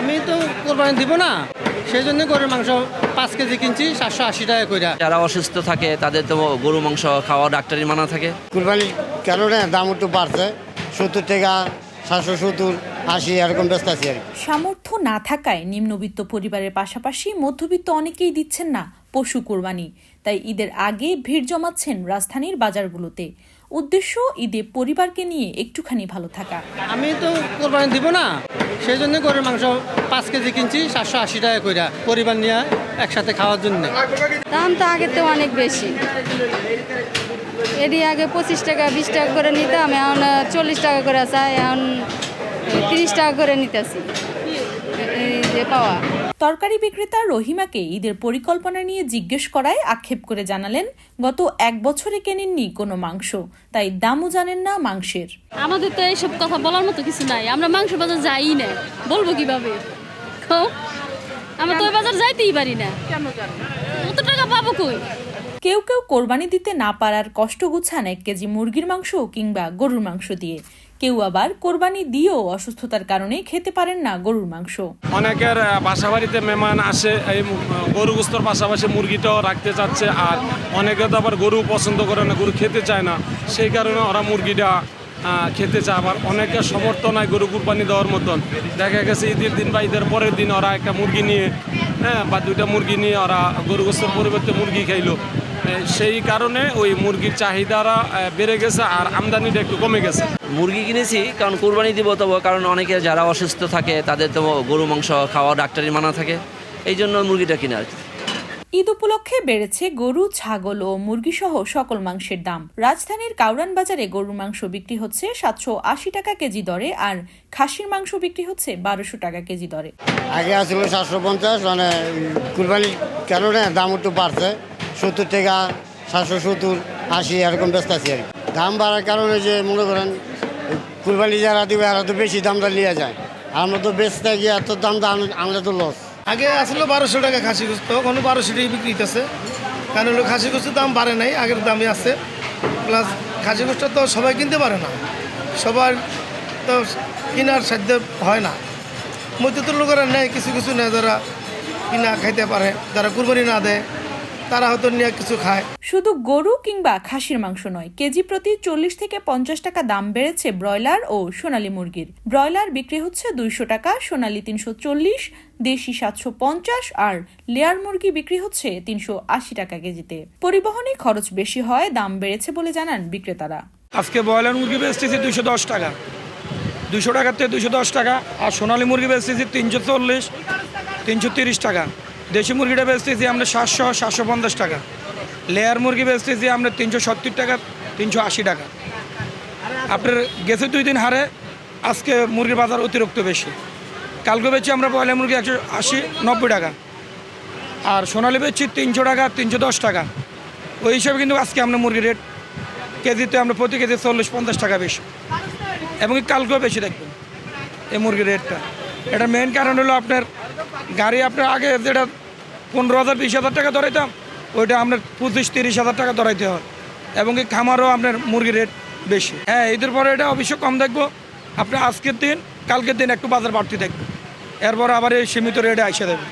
আমি তো কোরবানি দিব না সেই জন্য গরুর মাংস পাঁচ কেজি কিনছি সাতশো আশি টাকা কইরা। যারা অসুস্থ থাকে তাদের তো গরু মাংস খাওয়া ডাক্তারি মানা থাকে। কুরবানির কারণে দাম একটু বাড়ছে সত্তর টাকা সাতশো সত্তর আশি এরকম ব্যস্ত আছি আর সামর্থ্য না থাকায় নিম্নবিত্ত পরিবারের পাশাপাশি মধ্যবিত্ত অনেকেই দিচ্ছেন না পশু কোরবানি তাই ঈদের আগে ভিড় জমাচ্ছেন রাজধানীর বাজারগুলোতে। উদ্দেশ্য ঈদে পরিবারকে নিয়ে একটুখানি ভালো থাকা। আমি তো কোরবানি দিব না সেই জন্য গরুর মাংস পাঁচ কেজি কিনছি সাতশো আশি টাকা কইরা পরিবার নিয়ে একসাথে খাওয়ার জন্য। দাম তো আগের তো অনেক বেশি। এটি আগে পঁচিশ টাকা বিশ টাকা করে নিতাম এখন চল্লিশ টাকা করে চাই এখন তিরিশ টাকা করে নিতেছি। এই যে পাওয়া। তরকারি বিক্রেতা রহিমাকে ঈদের পরিকল্পনা নিয়ে জিজ্ঞেস করায় আক্ষেপ করে জানালেন গত এক বছরে কেনেননি কোনো মাংস তাই দামও জানেন না মাংসের। আমাদের তো এইসব কথা বলার মতো কিছু নাই আমরা মাংস বাজার যাই না বলব কীভাবে? আমরা তো বাজার যাইতেই পারি না। কত টাকা পাবো কই? কেউ কেউ কোরবানি দিতে না পারার কষ্ট গুছান এক কেজি মুরগির মাংস কিংবা গরুর মাংস দিয়ে। কেউ আবার কোরবানি দিয়েও অসুস্থতার কারণে খেতে পারেন না গরুর মাংস। অনেকের বাসা বাড়িতে মেহমান আসে, এই গরু গোস্তর পাশাপাশি মুরগিটাও রাখতে চাচ্ছে আর অনেকে তো আবার গরু পছন্দ করে না, গরু খেতে চায় না। সেই কারণে ওরা মুরগিটা খেতে চায়। আবার অনেকের সমর্থ নাই গরু কুরবানি দেওয়ার মতন। দেখা গেছে ঈদের দিন বা ঈদের পরের দিন ওরা একটা মুরগি নিয়ে হ্যাঁ বা দুইটা মুরগি নিয়ে ওরা গরু গোস্তর পরিবর্তে মুরগি খাইলো। সেই কারণে ওই মুরগির চাহিদারা বেড়ে গেছে আর আমদানিটা একটু কমে গেছে। মুরগি কিনেছি কারণ কোরবানি দিব তবু কারণ অনেকে যারা অসুস্থ থাকে তাদের তো গরু মাংস খাওয়া ডাক্তারি মানা থাকে। এই জন্য মুরগিটা কিনা আর ঈদ উপলক্ষে বেড়েছে গরু ছাগল ও মুরগি সহ সকল মাংসের দাম। রাজধানীর কাউরান বাজারে গরুর মাংস বিক্রি হচ্ছে সাতশো আশি টাকা কেজি দরে আর খাসির মাংস বিক্রি হচ্ছে বারোশো টাকা কেজি দরে। আগে আসলো সাতশো পঞ্চাশ মানে কুরবানির কারণে দাম একটু বাড়ছে। সত্তর টাকা, সাতশো সত্তর, আশি, এরকম ব্যস্ত আছি আর দাম বাড়ার কারণে যে, মনে করেন কুরবানি যারা দিবে, এরা তো বেশি দামটা নিয়ে যায়। আমরা তো বেচতে গিয়ে এত দাম দাম আনলে তো লস আগে আসলে বারোশো টাকা খাসি গোস্ত, এখন বারোশো টাকা বিক্রি হইতেছে। কারণ হলো খাসি গোস্তের দাম বাড়ে নাই, আগের দামই আছে। প্লাস খাসি গোস্ত তো সবাই কিনতে পারে না। সবার তো কেনার সাধ্য হয় না। মধ্যতর লোকেরা নেয়, কিছু কিছু নেয় যারা কিনা খাইতে পারে, যারা কুরবানি না দেয়। তারা হয়তো নিয়ে কিছু খায়। শুধু গরু কিংবা খাসির মাংস নয় কেজি প্রতি চল্লিশ থেকে পঞ্চাশ টাকা দাম বেড়েছে ব্রয়লার ও সোনালী মুরগির। ব্রয়লার বিক্রি হচ্ছে দুইশো টাকা সোনালী তিনশো চল্লিশ দেশি সাতশো পঞ্চাশ আর লেয়ার মুরগি বিক্রি হচ্ছে তিনশো আশি টাকা কেজিতে। পরিবহনে খরচ বেশি হয় দাম বেড়েছে বলে জানান বিক্রেতারা। আজকে ব্রয়লার মুরগি বেচতেছি দুশো দশ টাকা। দুশো টাকার থেকে দুশো দশ টাকা আর সোনালী মুরগি বেচতেছি তিনশো চল্লিশ তিনশো তিরিশ টাকা। দেশি মুরগিটা বেচতেছি আমরা সাতশো সাতশো পঞ্চাশ টাকা। লেয়ার মুরগি বেচতেছি আমরা তিনশো সত্তর টাকা, তিনশো আশি টাকা। আপনার গেছে দুই দিন হারে, আজকে মুরগির বাজার অতিরিক্ত বেশি। কালকে বেচছি আমরা ব্রয়লার মুরগি একশো আশি, নব্বই টাকা। আর সোনালি বেচছি তিনশো টাকা, তিনশো দশ টাকা। ওই হিসাবে কিন্তু আজকে আমরা মুরগির রেট, কেজিতে আমরা প্রতি কেজি চল্লিশ পঞ্চাশ টাকা বেশি। এবং কালকেও বেশি দেখবেন, এই মুরগির রেটটা। এটা মেন কারণ হলো আপনার গাড়ি আপনার আগে যেটা পনেরো হাজার, বিশ হাজার টাকা ধরাইতাম, ওইটা আপনার পঁচিশ, তিরিশ হাজার টাকা ধরাইতে হয়। এবং কি খামারও আপনার মুরগির রেট বেশি। হ্যাঁ ঈদের পরে এটা অবশ্য কম দেখব। আপনি আজকের দিন, কালকের দিন একটু বাজার বাড়তি দেখবেন। এরপর আবার এই সীমিত রেটে আসে দেবে